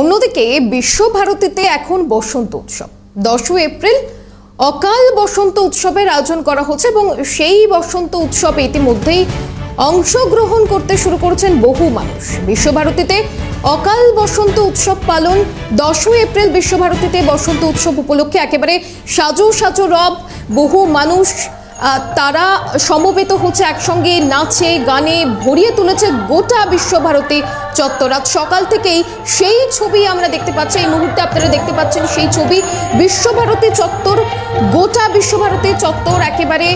অন্যদিকে বিশ্বভারতীতে এখন বসন্ত উৎসব। দশই এপ্রিল অকাল বসন্ত উৎসবের আয়োজন করা হচ্ছে এবং সেই বসন্ত উৎসবে ইতিমধ্যেই অংশগ্রহণ করতে শুরু করেছেন বহু মানুষ। বিশ্বভারতীতে অকাল বসন্ত উৎসব পালন, দশই এপ্রিল বিশ্বভারতীতে বসন্ত উৎসব উপলক্ষে একেবারে সাজো সাজো রব, বহু মানুষ তারা সমবেত হচ্ছে একসঙ্গে নাচে, গানে ভরিয়ে তুলেছে গোটা বিশ্বভারতী চত্বর আজ সকাল থেকেই সেই ছবি আমরা দেখতে পাচ্ছি, এই মুহূর্তে আপনারা দেখতে পাচ্ছেন সেই ছবি। বিশ্বভারতী চত্বর, গোটা বিশ্বভারতী চত্বর একেবারে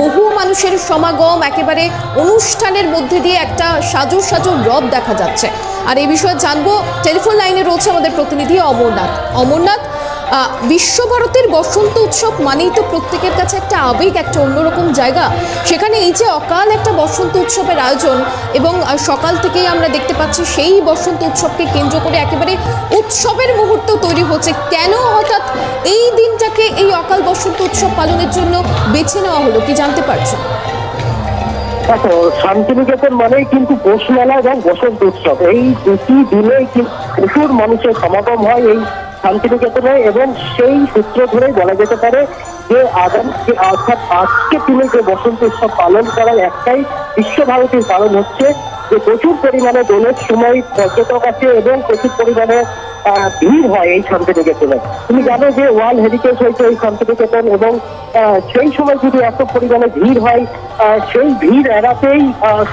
বহু মানুষের সমাগম, একেবারে অনুষ্ঠানের মধ্যে দিয়ে একটা সাজো সাজো রব দেখা যাচ্ছে। আর এই বিষয়ে জানব, টেলিফোন লাইনে রয়েছে আমাদের প্রতিনিধি অমরনাথ। অমরনাথ বিশ্বভারতীর বসন্ত উৎসব মানেই তো প্রত্যেকের কাছে একটা আবেগ, একটা অন্যরকম জায়গা। সেখানে এই যে অকাল একটা বসন্ত উৎসবের আয়োজন এবং সকাল থেকেই আমরা দেখতে পাচ্ছি সেই বসন্ত উৎসবকে কেন্দ্র করে একেবারে উৎসবের মুহূর্ত তৈরি হচ্ছে। কেন হঠাৎ এই দিনটাকে এই অকাল বসন্ত উৎসব পালনের জন্য বেছে নেওয়া হলো, কি জানতে পারছ? দেখো, শান্তিনিকেতন মানেই কিন্তু পৌষ মেলা এবং বসন্ত উৎসব। এই দুটি দিনেই কিন্তু প্রচুর মানুষের সমাগম হয় এই শান্তিনিকেতনে এবং সেই সূত্র ধরেই বলা যেতে পারে যে আগামী অর্থাৎ আজকে দিনে যে বসন্ত উৎসব পালন করার একটাই বিশ্বভারতীর কারণ হচ্ছে যে প্রচুর পরিমাণে দোলের সময় পর্যটক আছে এবং প্রচুর পরিমাণে ভিড় হয় এই শান্তিনিকেতনে। তুমি জানো যে ওয়ার্ল্ড হেরিটেজ হয়েছে এই শান্তিনিকেতন এবং সেই সময় যদি এত পরিমাণে ভিড় হয় সেই ভিড় এড়াতেই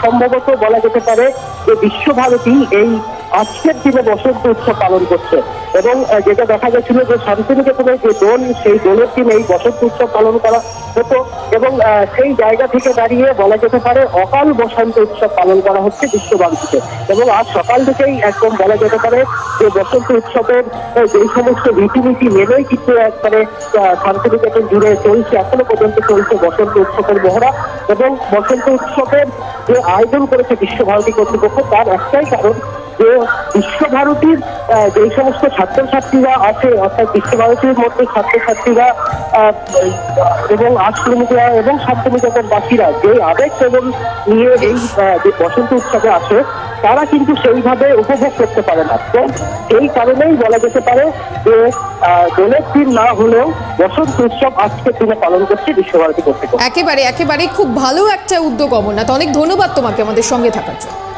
সম্ভবত বলা যেতে পারে যে বিশ্বভারতী এই আজকের দিনে বসন্ত উৎসব পালন করছে। এবং যেটা দেখা গেছিল যে শান্তিনিকেতনের যে দোল, সেই দোলের দিনে এই বসন্ত উৎসব পালন করা হতো এবং সেই জায়গা থেকে দাঁড়িয়ে বলা যেতে পারে অকাল বসন্ত উৎসব পালন করা হচ্ছে বিশ্বভারতীতে এবং আজ সকাল থেকেই একদম বলা যেতে পারে যে বসন্ত উৎসবের যে সমস্ত রীতিনীতি মেনেই কিন্তু একবারে শান্তিনিকেতন জুড়ে চলছে, এখনও পর্যন্ত চলছে বসন্ত উৎসবের মহড়া। এবং বসন্ত উৎসবের যে আয়োজন করেছে বিশ্বভারতী কর্তৃপক্ষ, তার একটাই কারণ যে বিশ্বভারতীর যে সমস্ত ছাত্রছাত্রীরা আছে, অর্থাৎ বিশ্বভারতীর মধ্যে ছাত্রছাত্রীরা এবং আশ্রমিকরা এবং শান্তিনিকেতন বাসীরা যে আবেগ এবং নিয়ে এই যে বসন্ত উৎসবে আসে, তারা কিন্তু সেইভাবে উপভোগ করতে পারে না। তো এই কারণেই বলা যেতে পারে যে দোলের দিন না হলেও বসন্ত উৎসব আজকের দিনে পালন করছে বিশ্বভারতী কর্তৃপক্ষ। একেবারে একেবারে খুব ভালো একটা উদ্যোগ অমরনাথ। অনেক ধন্যবাদ তোমাকে আমাদের সঙ্গে থাকার জন্য।